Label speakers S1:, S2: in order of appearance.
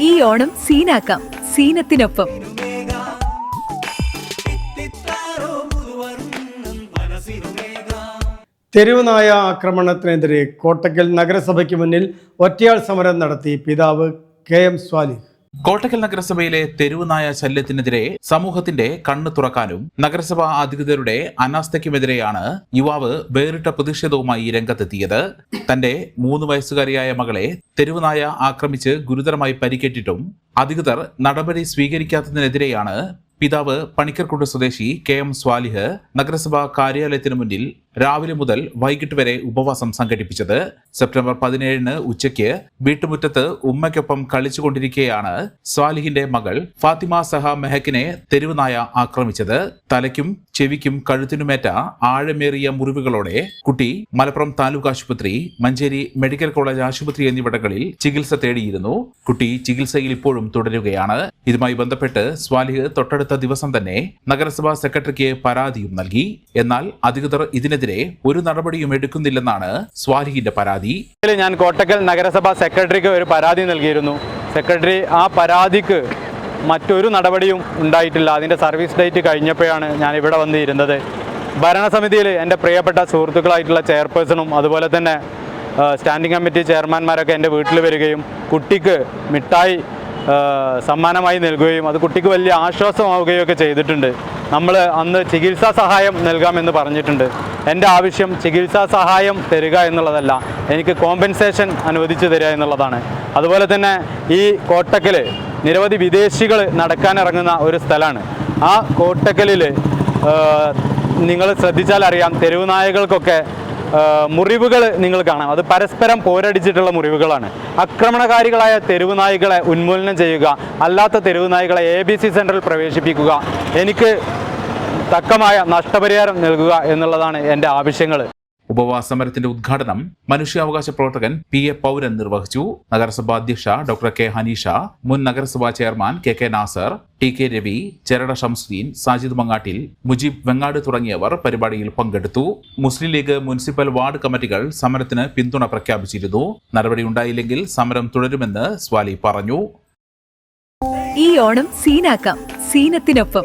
S1: ഈ ഓണം സീനാക്കാം. സീനത്തിനൊപ്പം.
S2: തെരുവുനായ ആക്രമണത്തിനെതിരെ കോട്ടക്കൽ നഗരസഭയ്ക്ക് മുന്നിൽ ഒറ്റയാൾ സമരം നടത്തി പിതാവ് കെ എം സ്വാലിഹ്.
S3: കോട്ടക്കൽ നഗരസഭയിലെ തെരുവുനായ ശല്യത്തിനെതിരെ സമൂഹത്തിന്റെ കണ്ണു തുറക്കാനും നഗരസഭാ അധികൃതരുടെ അനാസ്ഥയ്ക്കുമെതിരെയാണ് യുവാവ് വേറിട്ട പ്രതിഷേധവുമായി രംഗത്തെത്തിയത്. തന്റെ മൂന്ന് വയസ്സുകാരിയായ മകളെ തെരുവുനായ ആക്രമിച്ച് ഗുരുതരമായി പരിക്കേറ്റിട്ടും അധികൃതർ നടപടി സ്വീകരിക്കാത്തതിനെതിരെയാണ് പിതാവ് പണിക്കർക്കുണ്ട് സ്വദേശി കെ എം സ്വാലിഹ് നഗരസഭാ കാര്യാലയത്തിന് മുന്നിൽ രാവിലെ മുതൽ വൈകിട്ട് വരെ ഉപവാസം സംഘടിപ്പിച്ചത് സെപ്റ്റംബർ പതിനേഴിന് ഉച്ചയ്ക്ക് വീട്ടുമുറ്റത്ത് ഉമ്മയ്ക്കൊപ്പം കളിച്ചുകൊണ്ടിരിക്കെയാണ് സ്വാലിഹിന്റെ മകൾ ഫാത്തിമ സഹ മെഹക്കിനെ തെരുവുനായ ആക്രമിച്ചത്. തലയ്ക്കും ചെവിക്കും കഴുത്തിനുമേറ്റ ആഴമേറിയ മുറിവുകളോടെ കുട്ടി മലപ്പുറം താലൂക്ക് ആശുപത്രി മഞ്ചേരി മെഡിക്കൽ കോളേജ് ആശുപത്രി എന്നിവിടങ്ങളിൽ ചികിത്സ തേടിയിരുന്നു. കുട്ടി ചികിത്സയിൽ ഇപ്പോഴും തുടരുകയാണ്. ഇതുമായി ബന്ധപ്പെട്ട് സ്വാലിഹ് തൊട്ടടുത്ത ദിവസം തന്നെ നഗരസഭാ സെക്രട്ടറിക്ക് പരാതിയും നൽകി. എന്നാൽ അധികൃതർ ഇതിനെതിരെ ഒരു നടപടിയും എടുക്കുന്നില്ലെന്നാണ് സ്വാലിഹിന്റെ പരാതി.
S4: ഞാൻ കോട്ടക്കൽ നഗരസഭാ സെക്രട്ടറിക്ക് ഒരു പരാതി നൽകിയിരുന്നു. സെക്രട്ടറി ആ പരാതിക്ക് മറ്റൊരു നടപടിയും ഉണ്ടായിട്ടില്ല. അതിന്റെ സർവീസ് ഡേറ്റ് കഴിഞ്ഞപ്പോഴാണ് ഞാൻ ഇവിടെ വന്നിരുന്നത്. ഭരണസമിതിയിൽ എന്റെ പ്രിയപ്പെട്ട സുഹൃത്തുക്കളായിട്ടുള്ള ചെയർപേഴ്സണും അതുപോലെ തന്നെ സ്റ്റാൻഡിംഗ് കമ്മിറ്റി ചെയർമാൻമാരൊക്കെ എന്റെ വീട്ടിൽ വരികയും കുട്ടിക്ക് മിഠായി സമ്മാനമായി നൽകുകയും അത് കുട്ടിക്ക് വലിയ ആശ്വാസമാവുകയും ഒക്കെ ചെയ്തിട്ടുണ്ട്. നമ്മൾ അന്ന് ചികിത്സാ സഹായം നൽകാമെന്ന് പറഞ്ഞിട്ടുണ്ട്. എന്റെ ആവശ്യം ചികിത്സാ സഹായം തരിക എന്നുള്ളതല്ല എനിക്ക് കോമ്പൻസേഷൻ അനുവദിച്ചു തരിക എന്നുള്ളതാണ്. അതുപോലെ തന്നെ ഈ കോട്ടക്കൽ നിരവധി വിദേശികൾ നടക്കാനിറങ്ങുന്ന ഒരു സ്ഥലമാണ്. ആ കോട്ടക്കലിൽ നിങ്ങൾ ശ്രദ്ധിച്ചാൽ അറിയാം തെരുവ് നായകൾക്കൊക്കെ മുറിവുകൾ നിങ്ങൾ കാണാം. അത് പരസ്പരം പോരടിച്ചിട്ടുള്ള മുറിവുകളാണ്. ആക്രമണകാരികളായ തെരുവ് നായികളെ ഉന്മൂലനം ചെയ്യുക അല്ലാത്ത തെരുവ് നായികളെ എ ബി സി സെന്ററിൽ പ്രവേശിപ്പിക്കുക എനിക്ക് തക്കമായ നഷ്ടപരിഹാരം നൽകുക എന്നുള്ളതാണ് എന്റെ ആവശ്യങ്ങൾ.
S3: ഉപവാസ സമരത്തിന്റെ ഉദ്ഘാടനം മനുഷ്യാവകാശ പ്രവർത്തകൻ പി എ പൗരൻ നിർവഹിച്ചു. നഗരസഭാ അധ്യക്ഷ ഡോക്ടർ കെ ഹനീഷ മുൻ നഗരസഭാ chairman K K Nasar T K Ravi ചരട Shamsuddin Sajid Mangattil Mujeeb Vengad തുടങ്ങിയവർ പരിപാടിയിൽ പങ്കെടുത്തു. മുസ്ലിം ലീഗ് മുനിസിപ്പൽ വാർഡ് കമ്മിറ്റികൾ സമരത്തിന് പിന്തുണ പ്രഖ്യാപിച്ചിരുന്നു. നടപടി ഉണ്ടായില്ലെങ്കിൽ സമരം തുടരുമെന്ന് സ്വാലി പറഞ്ഞു.
S1: ഈ ഓണം സീനാക്കാം. സീനത്തിനൊപ്പം.